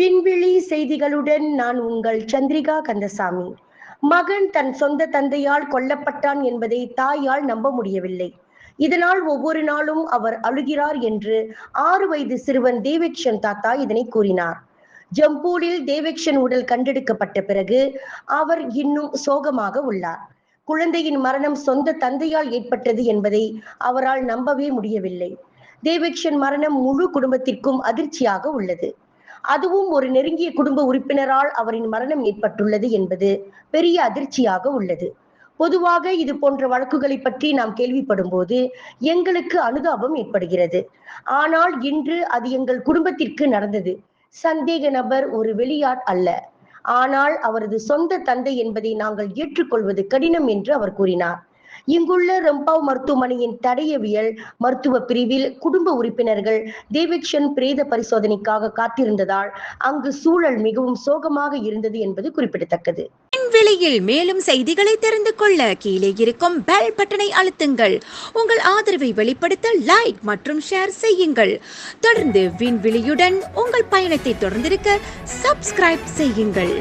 செய்திகளுடன் நான் உங்கள் சந்திரிகா கந்தசாமி. மகன் தன் சொந்த தந்தையால் கொல்லப்பட்டான் என்பதை தாயால் நம்ப முடியவில்லை. இதனால் ஒவ்வொரு நாளும் அவர் அழுகிறார் என்று ஆறு வயது சிறுவன் தேவேக்ஷன் தாத்தா இதனை கூறினார். ஜம்பூரில் தேவேக்ஷன் உடல் கண்டெடுக்கப்பட்ட பிறகு அவர் இன்னும் சோகமாக உள்ளார். குழந்தையின் மரணம் சொந்த தந்தையால் ஏற்பட்டது என்பதை அவரால் நம்பவே முடியவில்லை. தேவேக்ஷன் மரணம் முழு குடும்பத்திற்கும் அதிர்ச்சியாக உள்ளது. அதுவும் ஒரு நெருங்கிய குடும்ப உறுப்பினரால் அவரின் மரணம் ஏற்பட்டுள்ளது என்பது பெரிய அதிர்ச்சியாக உள்ளது. பொதுவாக இது போன்ற வழக்குகளை பற்றி நாம் கேள்விப்படும் போது எங்களுக்கு அனுதாபம் ஏற்படுகிறது. ஆனால் இன்று அது எங்கள் குடும்பத்திற்கு நடந்தது. சந்தேக நபர் ஒரு வெளியாட் அல்ல. ஆனால் அவரது சொந்த தந்தை என்பதை நாங்கள் ஏற்றுக்கொள்வது கடினம் என்று அவர் கூறினார். இங்குள்ள ரெம்பாவ் மருத்துவமனையின் தடயவியல் மருத்துவ பிரிவில் குடும்ப உறுப்பினர்கள் தேவிக்ஷன் பிரேத பரிசோதனைக்காக காத்திருந்ததால் அங்கு சூழல் மிகவும் சோகமாக இருந்தது என்பது குறிப்பிடத்தக்கது. விண்வெளியில் மேலும் செய்திகளை தெரிந்து கொள்ள கீழே இருக்கும் பெல் பட்டனை அழுத்துங்கள். உங்கள் ஆதரவை வெளிப்படுத்த லைக் மற்றும் ஷேர் செய்யுங்கள். தொடர்ந்து விண்வெளியுடன் உங்கள் பயணத்தை தொடர்ந்திருக்க சப்ஸ்கிரைப் செய்யுங்கள்.